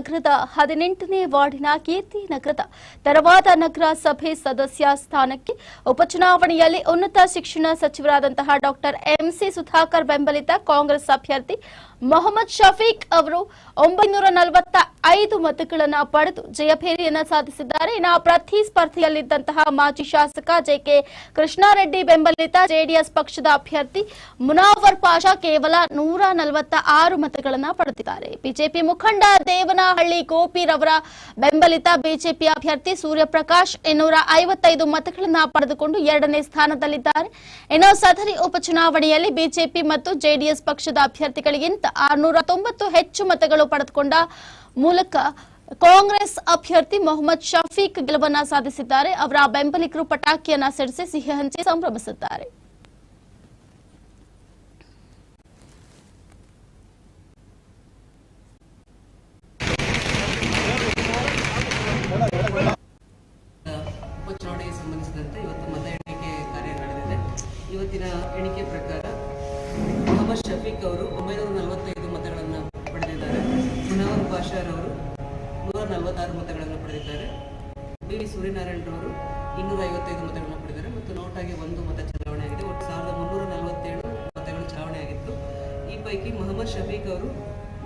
ನಗರದ ಹದಿನೆಂಟನೇ ವಾರ್ಡಿನ ಕೀರ್ತಿ ನಗರದ ತರವಾದ ನಗರ ಸಭೆ ಸದಸ್ಯ ಸ್ಥಾನಕ್ಕೆ ಉಪಚುನಾವಣೆಯಲ್ಲಿ ಉನ್ನತ ಶಿಕ್ಷಣ ಸಚಿವರಾದಂತಹ ಡಾಕ್ಟರ್ ಎಂಸಿ ಸುಧಾಕರ್ ಬೆಂಬಲಿತ ಕಾಂಗ್ರೆಸ್ ಅಭ್ಯರ್ಥಿ ಮೊಹಮ್ಮದ್ ಶಫೀಕ್ ಅವರು ಒಂಬೈನೂರ ನಲವತ್ತ ಐದು ಮತಗಳನ್ನು ಪಡೆದು ಜಯಭೇರಿಯನ್ನ ಸಾಧಿಸಿದ್ದಾರೆ. ಇನ್ನು ಪ್ರತಿಸ್ಪರ್ಧೆಯಲ್ಲಿದ್ದಂತಹ ಮಾಜಿ ಶಾಸಕ ಜೆಕೆ ಕೃಷ್ಣಾರೆಡ್ಡಿ ಬೆಂಬಲಿತ ಜೆಡಿಎಸ್ ಪಕ್ಷದ ಅಭ್ಯರ್ಥಿ ಮುನಾವರ್ ಪಾಷಾ ಕೇವಲ ನೂರ ನಲವತ್ತ ಆರು ಮತಗಳನ್ನು ಪಡೆದಿದ್ದಾರೆ. ಬಿಜೆಪಿ ಮುಖಂಡ ದೇವನಹಳ್ಳಿ ಗೋಪಿರವರ ಬೆಂಬಲಿತ ಬಿಜೆಪಿ ಅಭ್ಯರ್ಥಿ ಸೂರ್ಯಪ್ರಕಾಶ್ ಇನ್ನೂರ ಐವತ್ತೈದು ಮತಗಳನ್ನು ಪಡೆದುಕೊಂಡು ಎರಡನೇ ಸ್ಥಾನದಲ್ಲಿದ್ದಾರೆ. ಇನ್ನು ಸದರಿ ಉಪಚುನಾವಣೆಯಲ್ಲಿ ಬಿಜೆಪಿ ಮತ್ತು ಜೆಡಿಎಸ್ ಪಕ್ಷದ ಅಭ್ಯರ್ಥಿಗಳಿಗಿಂತ ಆರುನೂರ ತೊಂಬತ್ತು ಹೆಚ್ಚು ಮತಗಳು ಪಡೆದುಕೊಂಡ ಮೂಲಕ ಕಾಂಗ್ರೆಸ್ ಅಭ್ಯರ್ಥಿ ಮೊಹಮ್ಮದ್ ಶಫೀಕ್ ಗೆಲುವನ್ನ ಸಾಧಿಸಿದ್ದಾರೆ. ಅವರ ಬೆಂಬಲಿಗರು ಪಟಾಕಿಯನ್ನ ಸಿಡಿಸಿ ಸಿಹಿ ಹಂಚಿ ಸಂಭ್ರಮಿಸಿದ್ದಾರೆ ಸಂಬಂಧಿಸಿದಂತೆ ಇವತ್ತು ಮತ ಕಾರ್ಯ ನಡೆದಿದೆ. ಇವತ್ತಿನ ಎಣಿಕೆ ಪ್ರಕಾರ ಮೊಹಮ್ಮದ್ ಶಫೀಕ್ ಅವರು ಒಂಬೈನೂರ ನಲವತ್ತೈದು ಅವರು ನೂರ ನಲವತ್ತಾರು ಮತಗಳನ್ನು ಪಡೆದಿದ್ದಾರೆ. ಬಿ ವಿ ಸೂರ್ಯನಾರಾಯಣರವರು ಇನ್ನೂರ ಐವತ್ತೈದು ಮತಗಳನ್ನು ಪಡೆದಿದ್ದಾರೆ ಮತ್ತು ನೋಟಾಗಿ ಒಂದು ಮತ ಚಲಾವಣೆ ಆಗಿದೆ. ಒಟ್ಟು ಸಾವಿರದ ಮುನ್ನೂರ ನಲವತ್ತೇಳು ಮತಗಳು ಚಲಾವಣೆ ಆಗಿತ್ತು. ಈ ಪೈಕಿ ಮೊಹಮ್ಮದ್ ಶಫೀಕ್ ಅವರು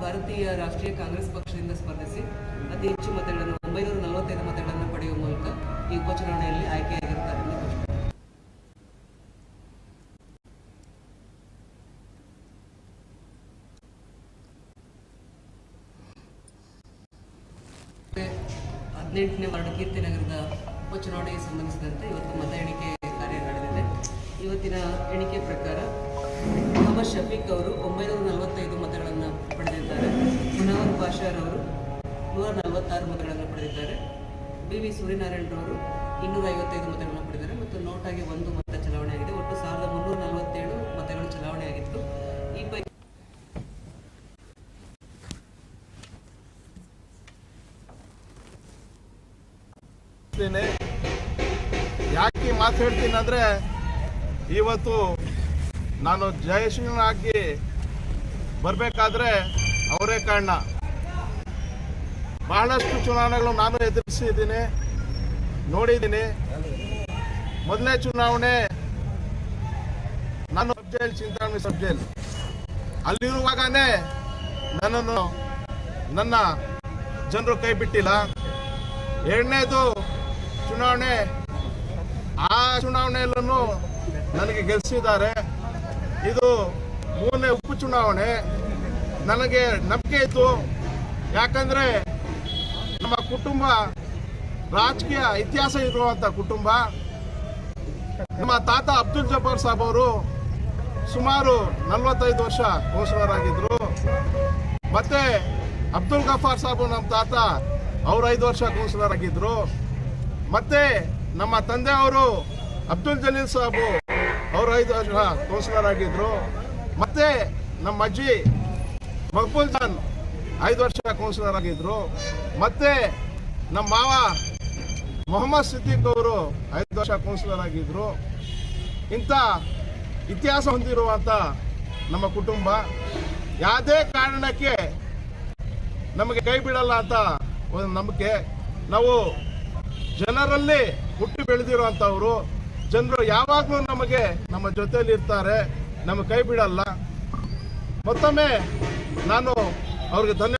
ಭಾರತೀಯ ರಾಷ್ಟ್ರೀಯ ಕಾಂಗ್ರೆಸ್ ಪಕ್ಷದಿಂದ ಸ್ಪರ್ಧಿಸಿ ಅತಿ ಹೆಚ್ಚು ಮತಗಳನ್ನು, ಒಂಬೈನೂರ ನಲವತ್ತೈದು ಮತಗಳನ್ನು ಪಡೆಯುವ ಮೂಲಕ ಈ ಉಪಚುನಾವಣೆಯಲ್ಲಿ ಆಯ್ಕೆಯಾಗಿರುತ್ತಾರೆ. ಹದಿನೆಂಟನೇ ವಾರ್ಡ್ ಕೀರ್ತಿನಗರದ ಉಪಚುನಾವಣೆಗೆ ಸಂಬಂಧಿಸಿದಂತೆ ಇವತ್ತು ಮತ ಎಣಿಕೆ ಕಾರ್ಯ ನಡೆದಿದೆ ಇವತ್ತಿನ ಎಣಿಕೆ ಪ್ರಕಾರ ಮೊಹಮ್ಮದ್ ಶಫೀಕ್ ಅವರು ಒಂಬೈನೂರ ನಲವತ್ತೈದು ಮತಗಳನ್ನು ಪಡೆದಿದ್ದಾರೆ. ಮುನಾವರ್ ಪಾಷಾರ್ ಅವರು ನೂರ ನಲವತ್ತಾರು ಮತಗಳನ್ನು ಪಡೆದಿದ್ದಾರೆ. ಬಿ ವಿ ಸೂರ್ಯನಾರಾಯಣರವರು ಇನ್ನೂರ ಐವತ್ತೈದು ಮತಗಳನ್ನು ಪಡೆದಿದ್ದಾರೆ. ಮತ್ತು ನೋಟಾಗಿ ಒಂದು ಯಾಕೆ ಮಾತಾಡ್ತೀನಿ ಅಂದರೆ ಇವತ್ತು ನಾನು ಜಯಶ್ರೀನಾಗಿ ಬರಬೇಕಾದ್ರೆ ಅವರೇ ಕಾರಣ. ಬಹಳಷ್ಟು ಚುನಾವಣೆಗಳು ನಾನು ಎದುರಿಸಿದ್ದೀನಿ, ನೋಡಿದ್ದೀನಿ. ಮೊದಲನೇ ಚುನಾವಣೆ ನಾನು ಸಬ್ ಜೈಲ್ ಚಿಂತಾಮಣಿ ಸಬ್ ಅಲ್ಲಿರುವಾಗನೇ ನನ್ನನ್ನು ನನ್ನ ಜನರು ಕೈ ಬಿಟ್ಟಿಲ್ಲ. ಎರಡನೇದು ಚುನಾವಣೆ, ಆ ಚುನಾವಣೆಯಲ್ಲೂ ನನಗೆ ಗೆಲ್ಲಿಸಿದ್ದಾರೆ ಇದು ಮೂರನೇ ಉಪಚುನಾವಣೆ. ನನಗೆ ನಂಬಿಕೆ ಇತ್ತು. ಯಾಕಂದ್ರೆ ನಮ್ಮ ಕುಟುಂಬ ರಾಜಕೀಯ ಇತಿಹಾಸ ಇರುವಂಥ ಕುಟುಂಬ. ನಮ್ಮ ತಾತ ಅಬ್ದುಲ್ ಜಬ್ಬಾರ್ ಸಾಬ್ ಅವರು ಸುಮಾರು ನಲವತ್ತೈದು ವರ್ಷ ಕೋಸವರಾಗಿದ್ದರು ಮತ್ತೆ ಅಬ್ದುಲ್ ಗಫಾರ್ ಸಾಬು ನಮ್ಮ ತಾತ, ಅವ್ರು ಐದು ವರ್ಷ ಕೌನ್ಸಿಲರ್ ಆಗಿದ್ರು ಮತ್ತೆ ನಮ್ಮ ತಂದೆ ಅವರು ಅಬ್ದುಲ್ ಜಲೀಲ್ ಸಾಬು ಅವರು ಐದು ವರ್ಷ ಕೌನ್ಸಿಲರ್ ಆಗಿದ್ರು. ಮತ್ತೆ ನಮ್ಮ ಅಜ್ಜಿ ಮಕ್ಬುಲ್ ಜಾನ್ ಐದು ವರ್ಷ ಕೌನ್ಸಿಲರ್ ಆಗಿದ್ರು. ಮತ್ತೆ ನಮ್ಮ ಮಾವ ಮೊಹಮ್ಮದ್ ಸಿದ್ದಿಕ್ ಅವರು ಐದು ವರ್ಷ ಕೌನ್ಸಿಲರ್ ಆಗಿದ್ರು. ಇಂಥ ಇತಿಹಾಸ ಹೊಂದಿರುವಂತ ನಮ್ಮ ಕುಟುಂಬ, ಯಾವುದೇ ಕಾರಣಕ್ಕೆ ನಮಗೆ ಕೈ ಬಿಡಲ್ಲ ಅಂತ ಒಂದು ನಂಬಿಕೆ. ನಾವು ಜನರಲ್ಲಿ ಹುಟ್ಟಿ ಬೆಳೆದಿರುವಂತವ್ರು. ಜನರು ಯಾವಾಗಲೂ ನಮಗೆ ನಮ್ಮ ಜೊತೆಯಲ್ಲಿ ಇರ್ತಾರೆ. ನಮ್ಮ ಕೈ ಬಿಡಲ್ಲ. ಮತ್ತೊಮ್ಮೆ ನಾನು ಅವ್ರಿಗೆ ಧನ್ಯ